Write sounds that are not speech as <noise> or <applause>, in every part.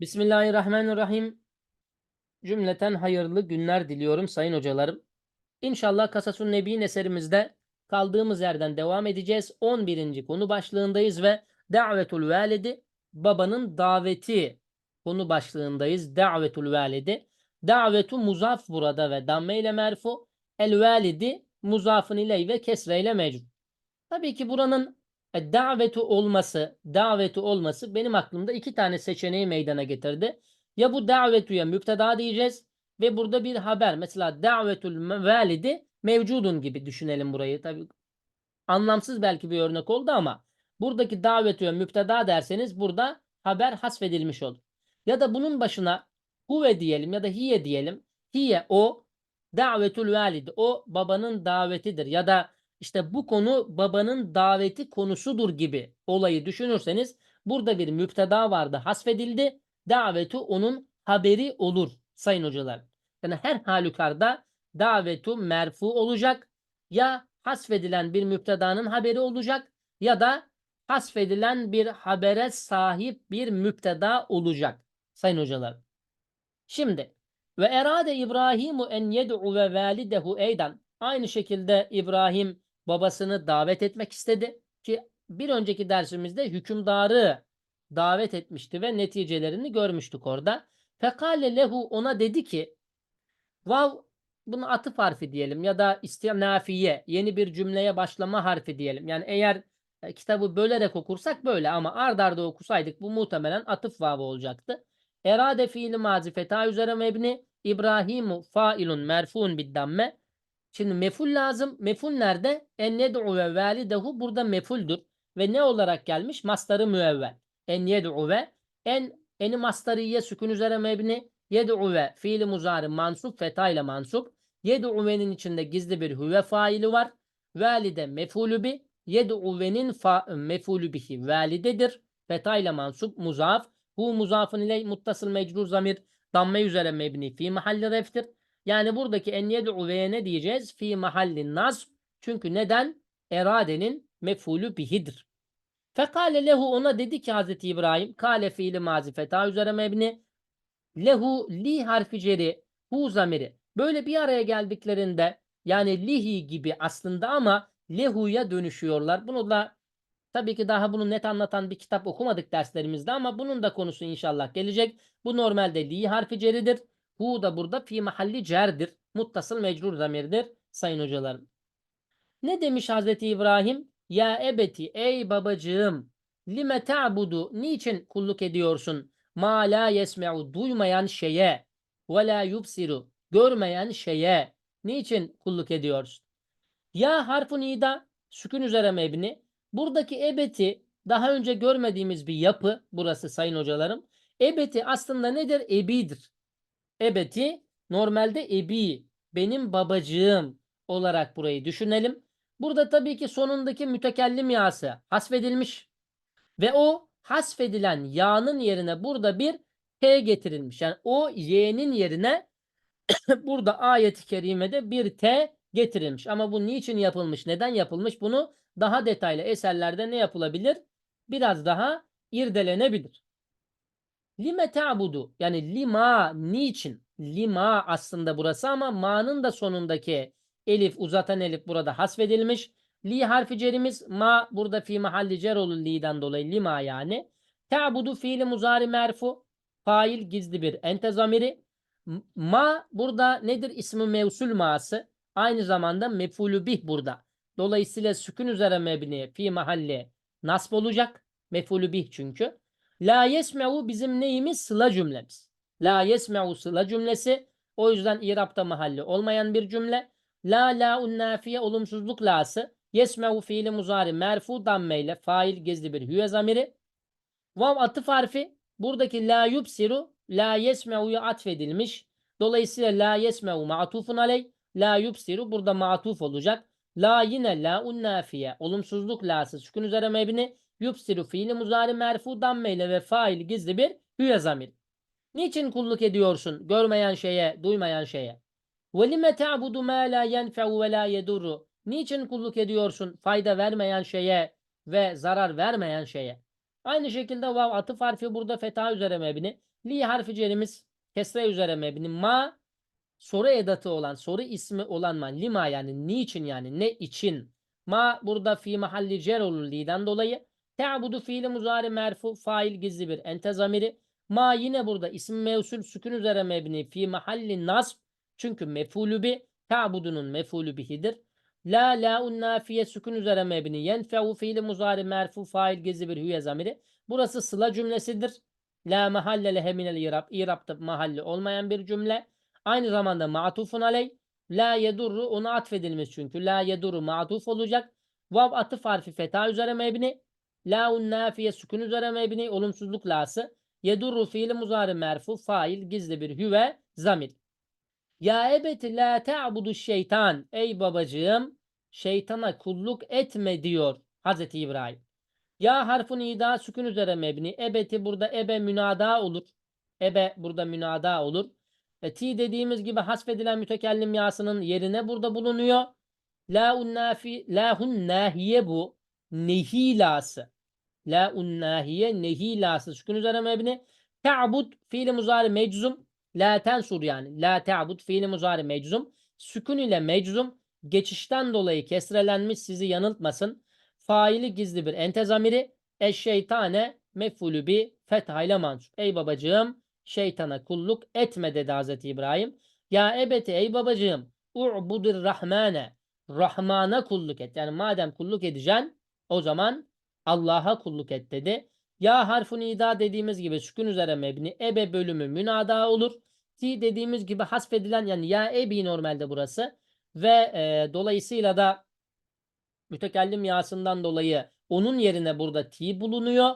Bismillahirrahmanirrahim. Cümleten hayırlı günler diliyorum sayın hocalarım. İnşallah Kasasun Nebi'nin eserimizde kaldığımız yerden devam edeceğiz. 11. konu başlığındayız ve davetul validi babanın daveti konu başlığındayız. Davetul validi. Davetu muzaf burada ve damme ile merfu. El validi muzafın ile ve kesre ile mecrur. Tabii ki buranın e, davetu olması, daveti olması benim aklımda iki tane seçeneği meydana getirdi. Ya bu davetuya müpteda diyeceğiz ve burada bir haber. Mesela davetul validi mevcudun gibi düşünelim burayı. Tabii anlamsız belki bir örnek oldu ama buradaki davetuya müpteda derseniz burada haber hasfedilmiş olur. Ya da bunun başına huve diyelim ya da hiye diyelim. Hiye o davetul validi o babanın davetidir ya da işte bu konu babanın daveti konusudur gibi olayı düşünürseniz burada bir müpteda vardı hasfedildi. Davetu onun haberi olur sayın hocalar. Yani her halükarda davetu merfu olacak ya hasfedilen bir müptedanın haberi olacak ya da hasfedilen bir habere sahip bir müpteda olacak sayın hocalar. Şimdi ve erade İbrahimu en yed'u ve validehu eydan. Aynı şekilde İbrahim babasını davet etmek istedi ki bir önceki dersimizde hükümdarı davet etmişti ve neticelerini görmüştük orada. Fekale lehu ona dedi ki vav bunu atıf harfi diyelim ya da istinafiye yeni bir cümleye başlama harfi diyelim. Yani eğer e, kitabı bölerek okursak böyle ama ard arda okusaydık bu muhtemelen atıf vavı olacaktı. Erade fiili mazi feta üzere mebni İbrahimu failun merfun bid Şimdi meful lazım. Meful nerede? En yed'u ve validehu burada mefuldür. Ve ne olarak gelmiş? Mastarı müevvel. En yed'u ve en eni mastariye sükun üzere mebni. Yed'u ve fiili muzari mansup feta ile mansup. Yed'u ve'nin içinde gizli bir huve faili var. Valide mefulü bi. Yed'u ve'nin mefulü bihi validedir. Feta ile mansup muzaf. Hu muzafın ile muttasıl mecrur zamir. Damme üzere mebni fi mahalli reftir. Yani buradaki en yed'u ve ne diyeceğiz? Fi mahallin nasb. Çünkü neden? Eradenin mefulü bihidir. Fekale lehu ona dedi ki Hazreti İbrahim kale fiili mazi feta üzere mebni lehu li harfi ceri hu zamiri böyle bir araya geldiklerinde yani lihi gibi aslında ama lehu'ya dönüşüyorlar. Bunu da tabii ki daha bunu net anlatan bir kitap okumadık derslerimizde ama bunun da konusu inşallah gelecek. Bu normalde li harfi ceridir. Hu da burada fi mahalli cerdir. Muttasıl mecrur zamirdir sayın hocalarım. Ne demiş Hazreti İbrahim? Ya ebeti ey babacığım lime ta'budu niçin kulluk ediyorsun? Ma la yesme'u duymayan şeye ve la yubsiru görmeyen şeye niçin kulluk ediyorsun? Ya harfun ida sükun üzere mebni. Buradaki ebeti daha önce görmediğimiz bir yapı burası sayın hocalarım. Ebeti aslında nedir? Ebidir ebeti normalde ebi benim babacığım olarak burayı düşünelim. Burada tabii ki sonundaki mütekellim yası hasfedilmiş ve o hasfedilen ya'nın yerine burada bir t getirilmiş. Yani o y'nin yerine <coughs> burada ayet-i kerimede bir t getirilmiş. Ama bu niçin yapılmış, neden yapılmış bunu daha detaylı eserlerde ne yapılabilir? Biraz daha irdelenebilir. Lime ta'budu yani lima niçin? Lima aslında burası ama ma'nın da sonundaki elif uzatan elif burada hasfedilmiş. Li harfi cerimiz ma burada fi mahalli cer olur li'den dolayı lima yani. Ta'budu fiili muzari merfu fail gizli bir ente zamiri. Ma burada nedir? İsmi mevsul ma'sı. Aynı zamanda mefulü bih burada. Dolayısıyla sükun üzere mebni fi mahalli nasb olacak. Mefulü bih çünkü. La yesme'u bizim neyimiz? Sıla cümlemiz. La yesme'u sıla cümlesi. O yüzden İrab'da mahalli olmayan bir cümle. La la unnafiye olumsuzluk lası. Yesme'u fiili muzari merfu dammeyle fail gizli bir hüve zamiri. Vav atıf harfi. Buradaki la yubsiru la yesme'u'ya atfedilmiş. Dolayısıyla la yesme'u ma'tufun aley. La yubsiru burada ma'tuf olacak. La yine la unnafiye olumsuzluk lası sükun üzere mebni. Yupsiru fiili muzari merfu dammeyle ve fail gizli bir hüye zamir. Niçin kulluk ediyorsun? Görmeyen şeye, duymayan şeye. Ta'budu ma la yenfe'u ve la yedurru. Niçin kulluk ediyorsun? Fayda vermeyen şeye ve zarar vermeyen şeye. Aynı şekilde vav atıf harfi burada feta üzere mebni. Li harfi cerimiz kesre üzere mebni. Ma soru edatı olan, soru ismi olan ma. Lima yani niçin yani ne için. Ma burada fi mahalli cer olur li'den dolayı. Te'budu fiili muzari merfu fail gizli bir ente zamiri. Ma yine burada isim mevsul sükun üzere mebni fi mahalli nasb. Çünkü mefulü bi ta'budunun mefulü bihidir. La la'un nafiye sükun üzere mebni. Yenfe'u fiili muzari merfu fail gizli bir hüye zamiri. Burası sıla cümlesidir. La mahalle lehe minel irab. İrab'da mahalli olmayan bir cümle. Aynı zamanda ma'tufun aley. La yedurru ona atfedilmiş çünkü. La yedurru ma'tuf olacak. Vav atıf harfi feta üzere mebni. La'un nafiye sükun üzere mebni. Olumsuzluk lası. Yedurru fiili muzari merfu fail gizli bir hüve zamir. Ya ebeti la ta'budu şeytan. Ey babacığım şeytana kulluk etme diyor Hazreti İbrahim. Ya harfun ida sükun üzere mebni. Ebeti burada ebe münada olur. Ebe burada münada olur. E, ti dediğimiz gibi hasfedilen mütekellim yasının yerine burada bulunuyor. La nafi lahun nahiye bu. Nehilası. La nahiye nehilası. Sükun üzere mebni. Ta'bud fiili muzari meczum. La tensur yani. La ta'bud fiili muzari meczum. Sükun ile meczum. Geçişten dolayı kesrelenmiş sizi yanıltmasın. Faili gizli bir entezamiri. Eşşeytane mefulü bi fethayla mansup. Ey babacığım şeytana kulluk etme dedi Hazreti İbrahim. Ya ebeti ey babacığım u'budir rahmane. Rahmana kulluk et. Yani madem kulluk edeceksin o zaman Allah'a kulluk et dedi. Ya harfun ida dediğimiz gibi sükun üzere mebni ebe bölümü münada olur. Ti dediğimiz gibi hasfedilen yani ya ebi normalde burası ve e, dolayısıyla da mütekellim yasından dolayı onun yerine burada ti bulunuyor.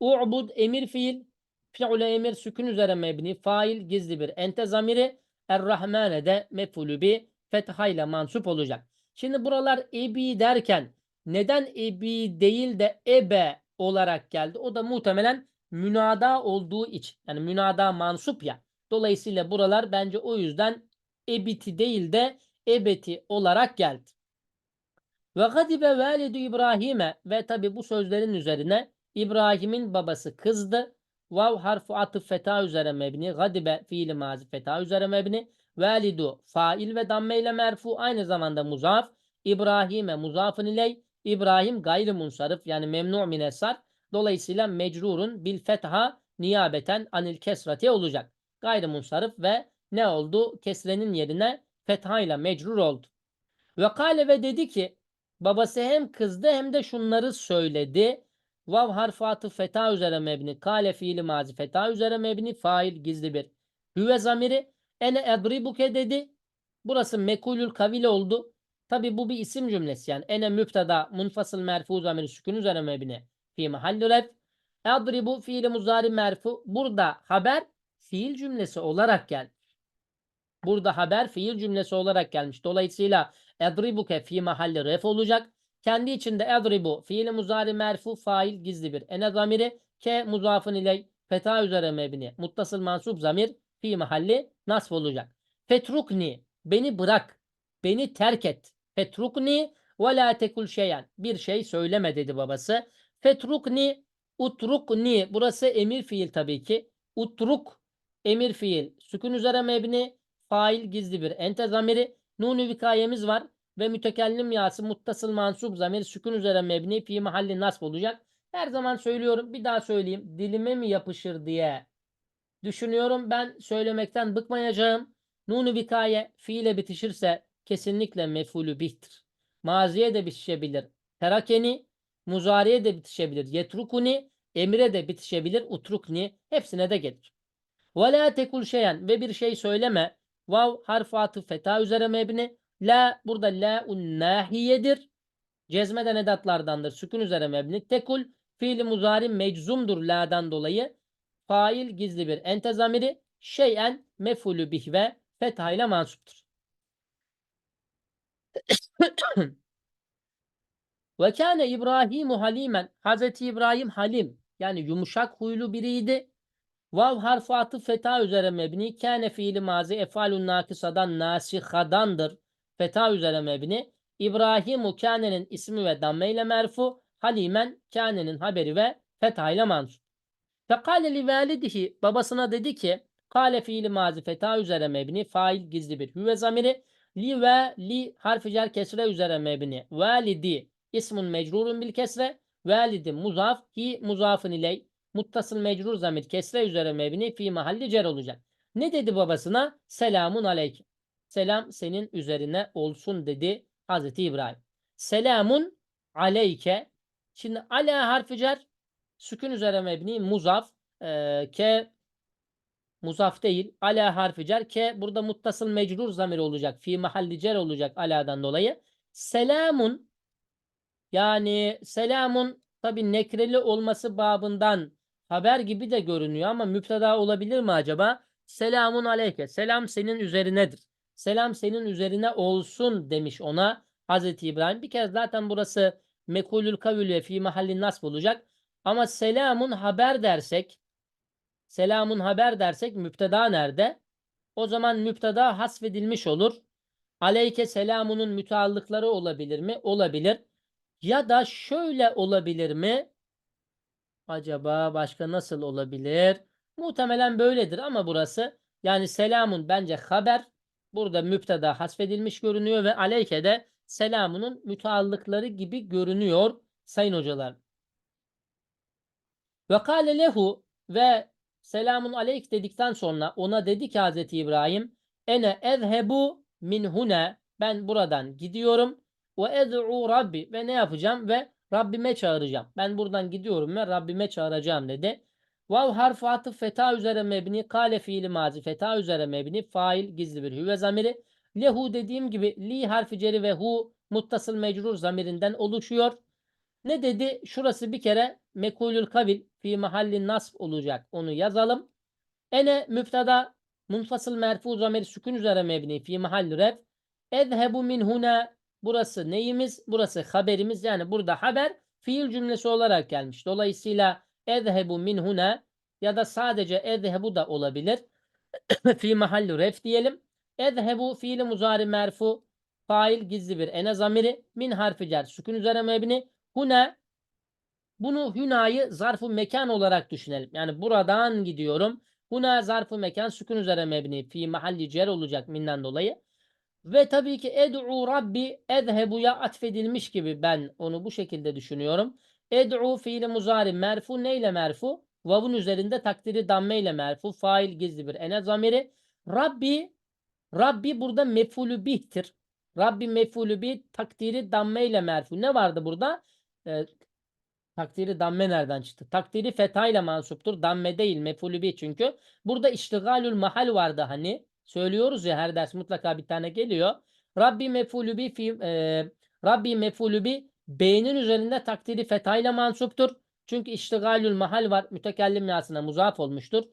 U'bud emir fiil fi'le emir sükun üzere mebni fail gizli bir ente zamiri er-rahmane de mefulü bi fethayla mansup olacak. Şimdi buralar ebi derken neden ebi değil de ebe olarak geldi? O da muhtemelen münada olduğu için. Yani münada mansup ya. Dolayısıyla buralar bence o yüzden ebiti değil de ebeti olarak geldi. Ve gadibe validu İbrahim'e ve tabi bu sözlerin üzerine İbrahim'in babası kızdı. Vav harfu atıf feta üzere mebni. Gadibe fiili mazi feta üzere mebni. Validu fail ve damme ile merfu aynı zamanda muzaf. İbrahim'e muzafın iley. İbrahim gayrı munsarif yani memnu minesar. Dolayısıyla mecrurun bil fetha niyabeten anil kesrati olacak. Gayrı munsarif ve ne oldu? Kesrenin yerine fetha ile mecrur oldu. Ve kale ve dedi ki babası hem kızdı hem de şunları söyledi. Vav harfi atı feta üzere mebni. Kale fiili mazi feta üzere mebni. Fail gizli bir. Hüve zamiri. Ene edribuke dedi. Burası mekulül kavil oldu. Tabi bu bir isim cümlesi yani. Ene müpteda munfasıl merfu zamiri sükun üzere mebni. Fi mahallü ref. Edribu fiili muzari merfu. Burada haber fiil cümlesi olarak gelmiş. Burada haber fiil cümlesi olarak gelmiş. Dolayısıyla edribuke fi mahalli ref olacak. Kendi içinde edribu fiili muzari merfu fail gizli bir ene zamiri ke muzafın ile feta üzere mebni muttasıl mansup zamir fi mahalli nasf olacak. Fetrukni beni bırak beni terk et. Fetrukni ve la tekul şeyen bir şey söyleme dedi babası. Fetrukni utrukni burası emir fiil tabii ki. Utruk emir fiil sükun üzere mebni fail gizli bir ente zamiri nunu vikayemiz var ve mütekellim yası muttasıl mansup zamir sükun üzere mebni fi mahalli nasb olacak. Her zaman söylüyorum bir daha söyleyeyim. Dilime mi yapışır diye düşünüyorum. Ben söylemekten bıkmayacağım. Nunu vikaye fiile bitişirse kesinlikle mefulü bihtir. Maziye de bitişebilir. Terakeni muzariye de bitişebilir. Yetrukuni emire de bitişebilir. Utrukni hepsine de gelir. Ve la tekul şeyen ve bir şey söyleme. Vav harf atı feta üzere mebni. La burada la un nahiyedir. Cezmeden edatlardandır. Sükun üzere mebni. Tekul fiili muzari meczumdur la'dan dolayı. Fail gizli bir entezamiri. Şeyen mefulü bih ve fetha mansuptur. Ve kâne İbrahimu halimen. Hazreti İbrahim halim. Yani yumuşak huylu biriydi. Vav harfu atı feta üzere mebni. Kâne fiili mazi efalun nakısadan nasihadandır. Feta üzere mebni. İbrahimu kânenin ismi ve damme ile merfu. Halimen kânenin haberi ve fetha ile mansub. Fekale li validihi babasına dedi ki kale fiili mazi feta üzere mebni fail gizli bir hüve zamiri li ve li harfi cer kesre üzere mebni validi ismun mecrurun bil kesre validi muzaf hi muzafın iley muttasıl mecrur zamir kesre üzere mebni fi mahalli cer olacak. Ne dedi babasına? Selamun aleyke. Selam senin üzerine olsun dedi Hazreti İbrahim. Selamun aleyke. Şimdi ala harfi cer sükun üzere mebni muzaf e, ke muzaf değil. Ala harfi cer ke burada muttasıl mecrur zamir olacak. Fi mahalli cer olacak aladan dolayı. Selamun yani selamun tabi nekreli olması babından haber gibi de görünüyor ama müpteda olabilir mi acaba? Selamun aleyke. Selam senin üzerinedir. Selam senin üzerine olsun demiş ona Hazreti İbrahim. Bir kez zaten burası mekulül kavül ve fi mahallin nasb olacak. Ama selamun haber dersek selamun haber dersek müpteda nerede? O zaman müpteda hasfedilmiş olur. Aleyke selamunun müteallıkları olabilir mi? Olabilir. Ya da şöyle olabilir mi? Acaba başka nasıl olabilir? Muhtemelen böyledir ama burası yani selamun bence haber. Burada müpteda hasfedilmiş görünüyor ve aleyke de selamunun müteallıkları gibi görünüyor sayın hocalar. Ve kâle lehu ve selamun aleyk dedikten sonra ona dedi ki Hazreti İbrahim ene ezhebu min hune ben buradan gidiyorum ve ed'u rabbi ve ne yapacağım ve Rabbime çağıracağım. Ben buradan gidiyorum ve Rabbime çağıracağım dedi. Vav harfu atıf feta üzere mebni kale fiili mazi feta üzere mebni fail gizli bir hüve zamiri. Lehu dediğim gibi li harfi ceri ve hu muttasıl mecrur zamirinden oluşuyor. Ne dedi? Şurası bir kere mekulül kavil fi mahallin nasb olacak. Onu yazalım. Ene müftada munfasıl merfu zamir sükun üzere mebni fi mahalli ref. Ezhebu min huna burası neyimiz? Burası haberimiz. Yani burada haber fiil cümlesi olarak gelmiş. Dolayısıyla ezhebu min huna ya da sadece ezhebu da olabilir. <coughs> fi mahalli ref diyelim. Ezhebu fiili muzari merfu fail gizli bir ene zamiri min harfi cer sükun üzere mebni huna bunu hünayı zarfı mekan olarak düşünelim. Yani buradan gidiyorum. Huna zarfı mekan sükun üzere mebni fi mahalli cer olacak minden dolayı. Ve tabii ki ed'u rabbi edhebuya atfedilmiş gibi ben onu bu şekilde düşünüyorum. Ed'u fiili muzari merfu neyle merfu? Vav'un üzerinde takdiri damme ile merfu. Fail gizli bir ene zamiri. Rabbi Rabbi burada mefulü bihtir. Rabbi mefulü bih takdiri damme ile merfu. Ne vardı burada? Ee, takdiri damme nereden çıktı? Takdiri feta ile mansuptur. Damme değil mefulü bih çünkü. Burada iştigalül mahal vardı hani. Söylüyoruz ya her ders mutlaka bir tane geliyor. Rabbi mefulü bih fi, e, Rabbi mefulü bih beynin üzerinde takdiri feta ile mansuptur. Çünkü iştigalül mahal var. Mütekellim yasına muzaf olmuştur.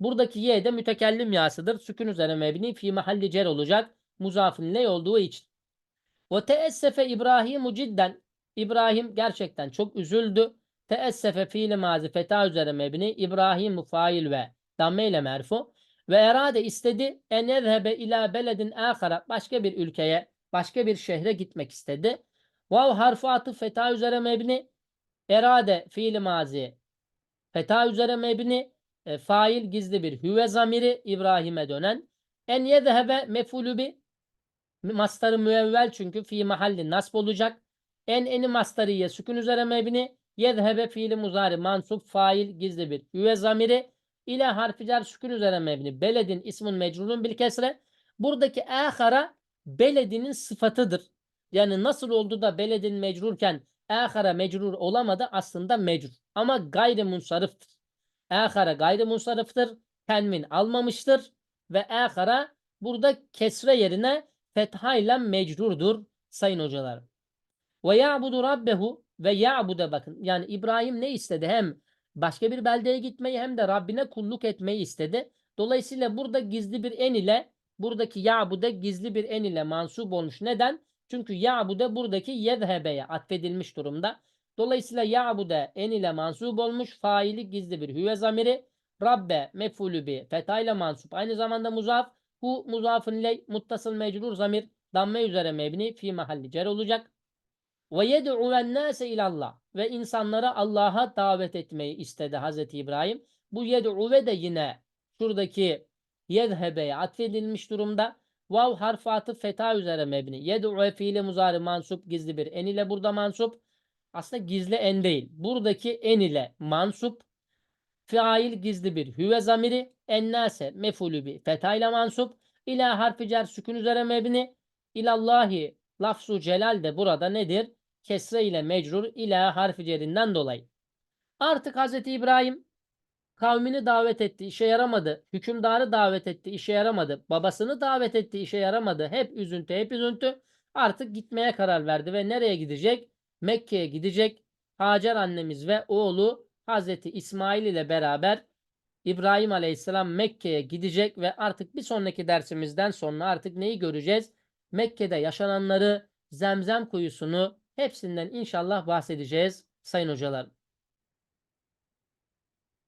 Buradaki ye de mütekellim yasıdır. Sükun üzerine mebni fi mahalli cer olacak. Muzafın ne olduğu için. Ve teessefe İbrahimu cidden. İbrahim gerçekten çok üzüldü. Teessefe fiili mazi feta üzere mebni. İbrahim fail ve damme ile merfu. Ve erade istedi en ezhebe ila beledin ahara başka bir ülkeye, başka bir şehre gitmek istedi. Vav harfu atıf feta üzere mebni. Erade fiili mazi feta üzere mebni. E, fail gizli bir hüve zamiri İbrahim'e dönen. En yezhebe mefulü bi mastarı müevvel çünkü fi mahalli nasb olacak. En eni mastariye sükun üzere mebni. Yezhebe fiili muzari mansup fail gizli bir hüve zamiri. ile harfi cer sükun üzere mebni. Beledin ismun mecrurun bil kesre. Buradaki ahara beledinin sıfatıdır. Yani nasıl oldu da beledin mecrurken ahara mecrur olamadı aslında mecrur. Ama gayri munsarıftır. Ahara gayri munsarıftır. Tenmin almamıştır. Ve ahara burada kesre yerine fethayla mecrurdur sayın hocalar. Ve ya'budu rabbehu ve ya'bude bakın. Yani İbrahim ne istedi? Hem başka bir beldeye gitmeyi hem de Rabbine kulluk etmeyi istedi. Dolayısıyla burada gizli bir en ile buradaki ya'bude gizli bir en ile mansup olmuş. Neden? Çünkü ya'bude buradaki yezhebeye atfedilmiş durumda. Dolayısıyla ya'bude en ile mansup olmuş. Faili gizli bir hüve zamiri. Rabbe mefulü bi fetayla mansup. Aynı zamanda muzaf. Hu muzafın ile muttasıl mecrur zamir. Damme üzere mebni fi mahalli cer olacak. Ve yed'uven nase ilallah ve insanlara Allah'a davet etmeyi istedi Hazreti İbrahim. Bu yed'uve de yine şuradaki yedhebeye atfedilmiş durumda. Vav harfi atıf feta üzere mebni. Yed'uve fiili muzari mansup gizli bir en ile burada mansup. Aslında gizli en değil. Buradaki en ile mansup. Fail gizli bir hüve zamiri. Ennase mefulü bi feta ile mansup. İla harfi cer sükun üzere mebni. İlallahi lafzu celal de burada nedir? Kesre ile mecrur ila harfi cerinden dolayı. Artık Hazreti İbrahim kavmini davet etti, işe yaramadı. Hükümdarı davet etti, işe yaramadı. Babasını davet etti, işe yaramadı. Hep üzüntü, hep üzüntü. Artık gitmeye karar verdi ve nereye gidecek? Mekke'ye gidecek. Hacer annemiz ve oğlu Hazreti İsmail ile beraber İbrahim Aleyhisselam Mekke'ye gidecek ve artık bir sonraki dersimizden sonra artık neyi göreceğiz? Mekke'de yaşananları, Zemzem kuyusunu hepsinden inşallah bahsedeceğiz sayın hocalarım.